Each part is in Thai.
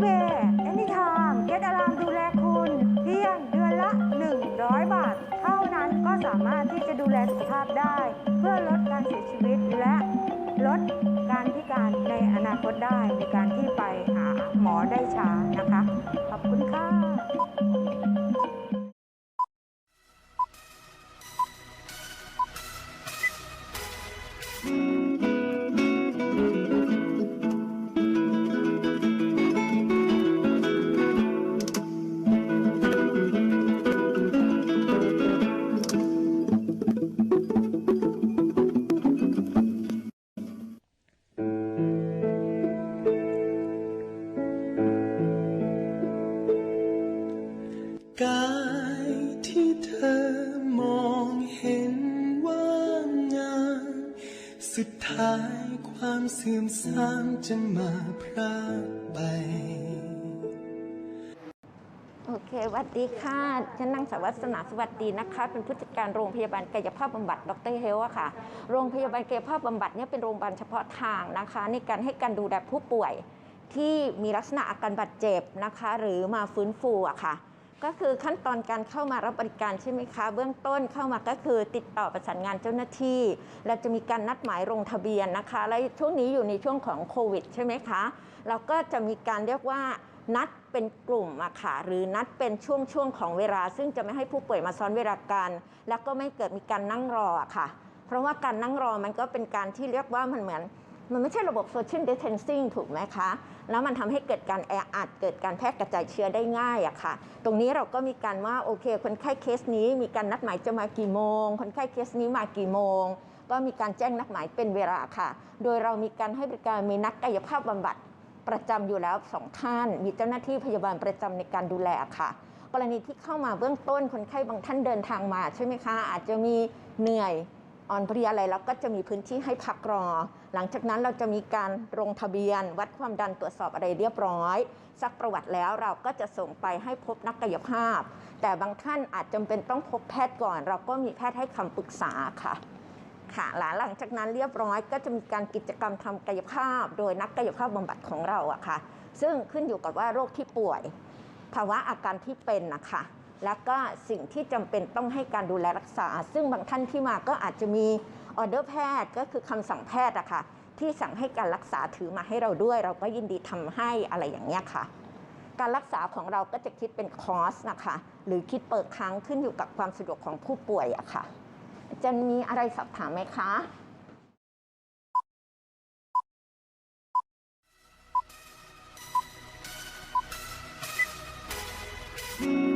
anywhere anytime get alarm ดูแลคุณเพียงเดือนละ 100 บาท เท่านั้นก็สามารถที่จะดูแลสุขภาพได้ เพื่อลดการเสียชีวิตและลดการพิการในอนาคตได้ในการที่ไปหาหมอได้ช้านะคะ ขอบคุณค่ะ กายที่เธอมองเห็นว่างามสุดท้ายความเสื่อมทรามจะมาพรากไป โอเคสวัสดีค่ะ ฉันนางสาววัสนาสวัสดีนะคะ เป็นผู้จัดการโรงพยาบาลกายภาพบำบัดดรเฮลอะค่ะ โรงพยาบาลกายภาพบำบัดเนี่ยเป็นโรงพยาบาลเฉพาะทางนะคะ ในการให้การดูแลผู้ป่วยที่มีลักษณะอาการบาดเจ็บนะคะ หรือมาฟื้นฟูอะค่ะ ก็คือขั้นตอนการเข้ามารับบริการใช่ไหมคะ เบื้องต้นเข้ามาก็คือติดต่อประสานงานเจ้าหน้าที่ และจะมีการนัดหมายลงทะเบียนนะคะ และช่วงนี้อยู่ในช่วงของโควิดใช่ไหมคะ เราก็จะมีการเรียกว่านัดเป็นกลุ่มอะค่ะหรือนัดเป็นช่วงช่วงของเวลา ซึ่งจะไม่ให้ผู้ป่วยมาซ้อนเวลากัน แล้วก็ไม่เกิดมีการนั่งรออะค่ะ เพราะว่าการนั่งรอมันก็เป็นการที่เรียกว่ามันเหมือน มันไม่ใช่ระบบ social distancing ถูกไหมคะ แล้วมันทำให้เกิดการแออัดเกิดการแพร่กระจายเชื้อได้ง่ายอะค่ะ ตรงนี้เราก็มีการว่าโอเค คนไข้เคสนี้มีการนัดหมายจะมากี่โมง คนไข้เคสนี้มากี่โมง ก็มีการแจ้งนัดหมายเป็นเวลาค่ะ โดยเรามีการให้บริการมีนักกายภาพบำบัดประจำอยู่แล้วสองท่าน มีเจ้าหน้าที่พยาบาลประจำในการดูแลค่ะกรณีที่เข้ามาเบื้องต้นคนไข้บางท่านเดินทางมาใช่ไหมคะ อาจจะมีเหนื่อย อ่อนเพลียอะไรแล้วก็จะมีพื้นที่ให้พักรอ หลังจากนั้นเราจะมีการลงทะเบียน วัดความดันตรวจสอบอะไรเรียบร้อยซักประวัติแล้วเราก็จะส่งไปให้พบนักกายภาพ แต่บางท่านอาจจำเป็นต้องพบแพทย์ก่อน เราก็มีแพทย์ให้คำปรึกษาค่ะค่ะหลังหลังจากนั้นเรียบร้อยก็จะมีการกิจกรรมทำกายภาพ โดยนักกายภาพบำบัดของเราอะค่ะ ซึ่งขึ้นอยู่กับว่าโรคที่ป่วย ภาวะอาการที่เป็นนะคะ แล้วก็สิ่งที่จำเป็นต้องให้การดูแลรักษา ซึ่งบางท่านที่มาก็อาจจะมีออเดอร์แพทย์ก็คือคำสั่งแพทย์อะค่ะที่สั่งให้การรักษาถือมาให้เราด้วย เราก็ยินดีทำให้อะไรอย่างเงี้ยค่ะ การรักษาของเราก็จะคิดเป็นคอร์สนะคะ หรือคิดเปิดครั้งขึ้นอยู่กับความสะดวกของผู้ป่วยอะค่ะจะมีอะไรสอบถามไหมคะก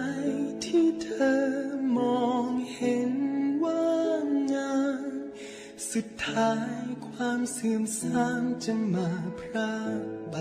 ายที่เธอมองเห็นว่างานสุดท้ายความเสื่อมทรามจะมาพรากไป